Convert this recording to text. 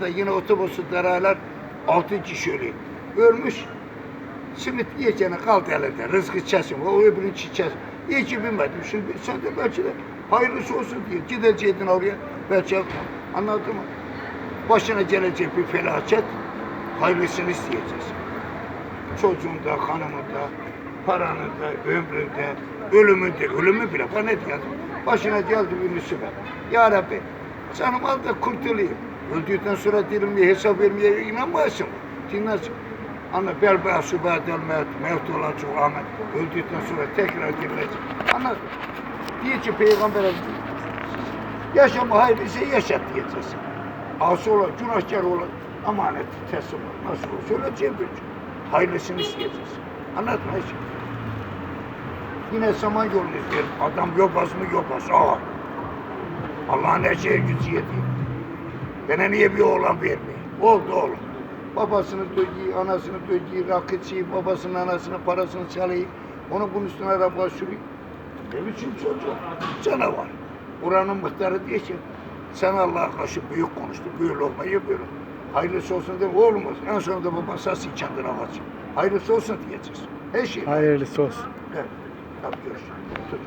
da yine otobüsü daralar altı kişi ölüyor. Ölmüş. Simit yiyeceğine kaldı elinde. Rızkı çesin. O öbürünün çiçeği. İyi ki bilmedim. Şimdi sen de belki de hayırlısı olsun diye gideceydin oraya. Belki anladın mı? Başına gelecek bir felaket hayırlısını isteyeceğiz. Çocuğunda, hanımında, paranında, ömründe, ölümünde, ölümü bile bana ne diyordum? Başına geldi bir musibet. Ya Rabbi, canım al da kurtulayım. Öldükten sonra dilimle hesap vermeye inanmazsın. Dinlersin. Anla bel başı badel mevt, mevt olan çok ahmet. Öldükten sonra tekrar dirilecek. Anladın? Diye ki Peygamber Efendimiz, yaşama hayırlısı yaşat diyeceğiz. Asi olan, günahkar olan amaneti teslim ol. Nasıl olsa öleceğim bir gün. Hayırlısını isteyeceğiz. Anlatma hiç. Yine saman yolunu izleyelim. Adam yobaz mı yobaz. Aa. Allah'ın her şeye gücü yetiyor. Bana niye bir oğlan vermiyor? Oldu oğlum. Babasını dövüyor, anasını dövüyor, rakıcıyı, babasının anasının parasını çalıyor. Onu bunun üstüne araba sürüyor. Ne biçim çocuk? Canavar. Buranın muhtarı diye ki sen Allah'a karşı büyük konuştun. Böyle olmayı böyle. Hayırlısı olsun de olmaz. En sonunda baba sası kendine kaçır. Hayırlısı olsun diyeceğiz. Her şey. Hayırlısı olsun. Evet. Tabii görüşürüz.